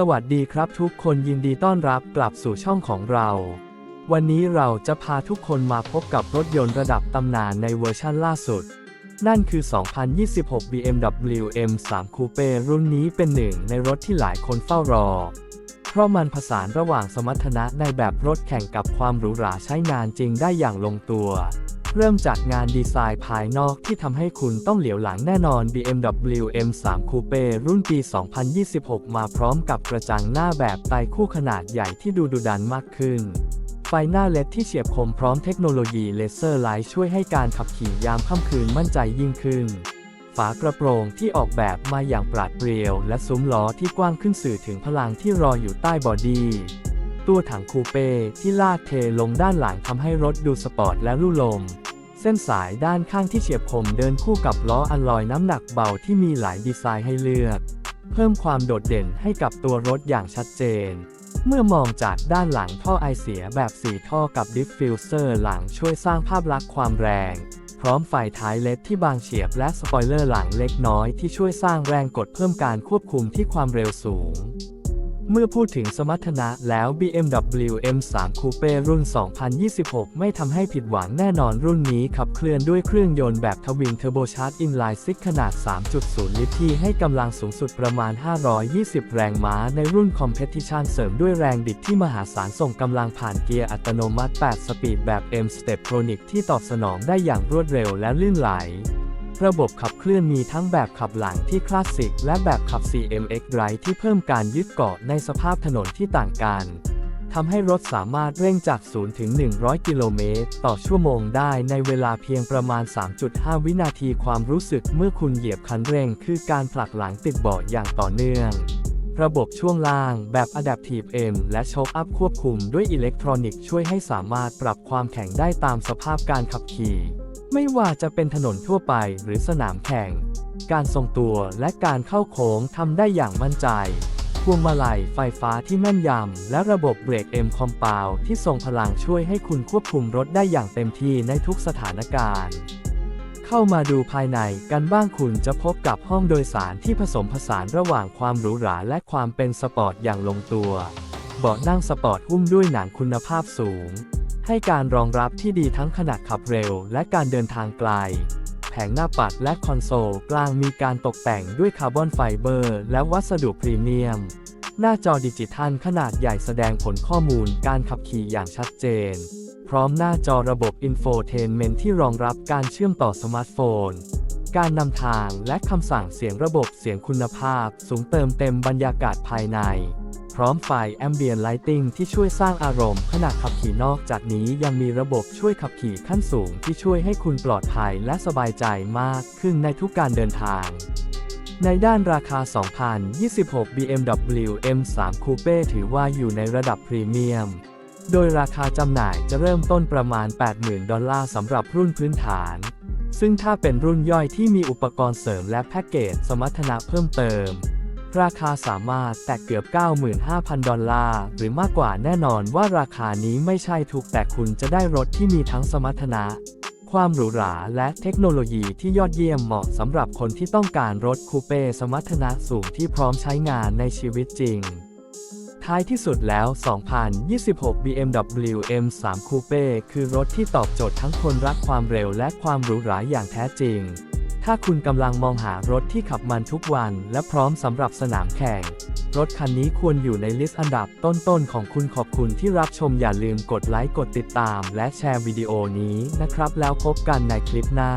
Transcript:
สวัสดีครับทุกคนยินดีต้อนรับกลับสู่ช่องของเรา วันนี้เราจะพาทุกคนมาพบกับรถยนต์ระดับตำนานในเวอร์ชั่นล่าสุด นั่นคือ 2026 BMW M3 Coupe รุ่นนี้เป็นหนึ่งในรถที่หลายคนเฝ้ารอ เพราะมันผสานระหว่างสมรรถนะในแบบรถแข่งกับความหรูหราใช้งานจริงได้อย่างลงตัว เริ่มจากงานดีไซน์ภายนอกที่ทำให้คุณต้องเหลียวหลังแน่นอน BMW M3 Coupe รุ่นปี 2026 มาพร้อมกับกระจังหน้าแบบไตคู่ขนาดใหญ่ที่ดูดุดันมากขึ้น ไฟหน้าเลดที่เฉียบคมพร้อมเทคโนโลยีเลเซอร์ไลท์ช่วยให้การขับขี่ยามค่ำคืนมั่นใจยิ่งขึ้นฝากระโปรงที่ออกแบบมาอย่างปราดเปรียว และซุ้มล้อที่กว้างขึ้นสื่อถึงพลังที่รออยู่ใต้บอดี้ ตัวถังคูเป้ที่ลาดเทลงด้านหลังทำให้รถดูสปอร์ตและลู่ลม เส้นสายด้านข้างที่เฉียบคมเดินคู่กับล้ออัลลอยน้ำหนักเบาที่มีหลายดีไซน์ให้เลือก เพิ่มความโดดเด่นให้กับตัวรถอย่างชัดเจน เมื่อมองจากด้านหลังท่อไอเสียแบบสีท่อกับดิฟฟิวเซอร์หลังช่วยสร้างภาพลักษณ์ความแรง พร้อมไฟท้ายเลดที่บางเฉียบและสปอยเลอร์หลังเล็กน้อยที่ช่วยสร้างแรงกดเพิ่มการควบคุมที่ความเร็วสูง เมื่อพูดถึงสมรรถนะแล้ว BMW M3 Coupe รุ่น 2026 ไม่ทำให้ผิดหวังแน่นอนรุ่นนี้ขับเคลื่อนด้วยเครื่องยนต์แบบทวินเทอร์โบชาร์จอินไลน์ซิกขนาด 3.0 ลิตรที่ให้กำลังสูงสุดประมาณ 520 แรงม้าในรุ่นคอมเพติชันเสริมด้วยแรงบิดที่มหาศาลส่งกำลังผ่านเกียร์อัตโนมัติ 8 สปีดแบบ M Step Tronic ที่ตอบสนองได้อย่างรวดเร็วและลื่นไหล ระบบขับเคลื่อนมีทั้งแบบขับหลังที่คลาสสิก และแบบขับ CMX Drive ที่เพิ่มการยึดเกาะในสภาพถนนที่ต่างกันทำให้รถสามารถเร่งจาก 0 ถึง 100 กิโลเมตร ต่อชั่วโมงได้ในเวลาเพียงประมาณ 3.5 วินาทีความรู้สึกเมื่อคุณเหยียบคันเร่ง คือการผลักหลังติดเบาะอย่างต่อเนื่อง ระบบช่วงล่างแบบ Adaptive M และโชคอัพควบคุมด้วยอิเล็กทรอนิกส์ช่วยให้สามารถปรับความแข็งได้ตามสภาพการขับขี่ ไม่ว่าจะเป็นถนนทั่วไปหรือสนามแข่ง การทรงตัวและการเข้าโค้งทำได้อย่างมั่นใจพวงมาลัยไฟฟ้าที่แม่นยำ และระบบเบรก M Compound ที่ทรงพลังช่วยให้คุณควบคุมรถได้อย่างเต็มที่ในทุกสถานการณ์ เข้ามาดูภายในกันบ้างคุณจะพบกับห้องโดยสารที่ผสมผสานระหว่างความหรูหราและความเป็นสปอร์ตอย่างลงตัว เบาะนั่งสปอร์ตหุ้มด้วยหนังคุณภาพสูง ให้การรองรับที่ดีทั้งขนาดขับเร็วและการเดินทางไกล แผงหน้าปัดและคอนโซลกลางมีการตกแต่งด้วยคาร์บอนไฟเบอร์และวัสดุพรีเมียม หน้าจอดิจิทัลขนาดใหญ่แสดงผลข้อมูลการขับขี่อย่างชัดเจน พร้อมหน้าจอระบบอินโฟเทนเมนที่รองรับการเชื่อมต่อสมาร์ทโฟน การนำทางและคำสั่งเสียงระบบเสียงคุณภาพ สูงเติมเต็มบรรยากาศภายใน พร้อมไฟ Ambient Lighting ที่ช่วยสร้างอารมณ์ขณะขับขี่นอกจากนี้ยังมีระบบช่วยขับขี่ขั้นสูงที่ช่วยให้คุณปลอดภัยและสบายใจมากขึ้นในทุกการเดินทางในด้านราคา 2026 BMW M3 Coupe ถือว่าอยู่ในระดับพรีเมียม โดยราคาจำหน่ายจะเริ่มต้นประมาณ 80,000 ดอลลาร์สำหรับรุ่นพื้นฐาน ซึ่งถ้าเป็นรุ่นย่อยที่มีอุปกรณ์เสริมและแพ็กเกจสมรรถนะเพิ่มเติม ราคาสามารถแตะเกือบ 95,000 ดอลลาร์ หรือมากกว่าแน่นอนว่าราคานี้ไม่ใช่ถูกแต่คุณจะได้รถที่มีทั้งสมรรถนะ ความหรูหราและเทคโนโลยีที่ยอดเยี่ยมเหมาะสำหรับคนที่ต้องการรถคูเป้สมรรถนะสูงที่พร้อมใช้งานในชีวิตจริง ท้ายที่สุดแล้ว 2026 BMW M3 Coupe คือรถที่ตอบโจทย์ทั้งคนรักความเร็วและความหรูหราอย่างแท้จริง ถ้าคุณกำลังมองหารถที่ขับมันทุกวัน และพร้อมสำหรับสนามแข่ง รถคันนี้ควรอยู่ในลิสต์อันดับต้นๆ ของคุณขอบคุณที่รับชมอย่าลืมกดไลค์ กดติดตาม และแชร์วิดีโอนี้นะครับ แล้วพบกันในคลิปหน้า